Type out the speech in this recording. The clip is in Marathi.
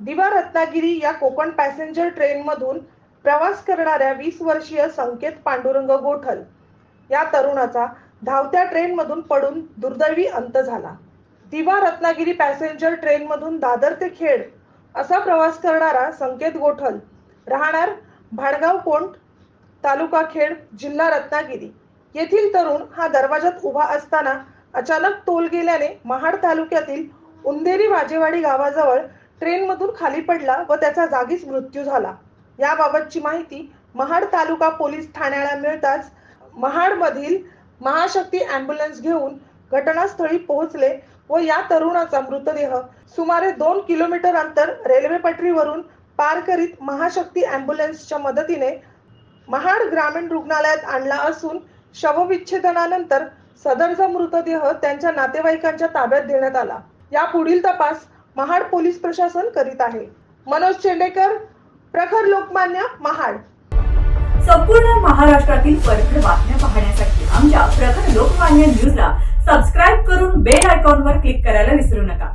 दिवा रत्नागिरी या कोकण पॅसेंजर ट्रेनमधून प्रवास करणाऱ्या वीस वर्षीय संकेत पांडुरंग गोठल या तरुणाचा धावत्या ट्रेनमधून पडून दुर्दैवी अंत झाला. दिवा रत्नागिरी पॅसेंजर ट्रेनमधून दादर ते खेड असा प्रवास करणारा संकेत गोठल राहणार भाडगाव कोंट तालुका खेड जिल्हा रत्नागिरी. येथील तरुण हा दरवाजात उभा असताना अचानक तोल गेल्याने महाड तालुक्यातील उंदेरी वाजेवाडी गावाजवळ ट्रेनमधून खाली पडला व त्याचा जागीच मृत्यू झाला. याबाबतची माहिती महाड तालुका पोलीस ठाण्याला मिळताच महाडमधील महाशक्ती अँब्युलन्स घेऊन घटनास्थळी पोहोचले व या तरुणाचा मृतदेह सुमारे दोन किलोमीटर अंतर रेल्वे पटरीवरून पार करीत महाशक्ती अँब्युलन्सच्या मदतीने महाड ग्रामीण रुग्णालयात आणला असून शवविच्छेदनानंतर सदरचा मृतदेह त्यांच्या नातेवाईकांच्या ताब्यात देण्यात आला. या पुढील तपास महाड पोलीस प्रशासन करीत आहे. मनोज चेंडेकर प्रखर लोकमान्य महाड. संपूर्ण महाराष्ट्रातील परखड बातम्या पाहण्यासाठी आमच्या प्रखर लोकमान्य न्यूजला सबस्क्राईब करून बेल आयकॉनवर क्लिक करायला विसरू नका.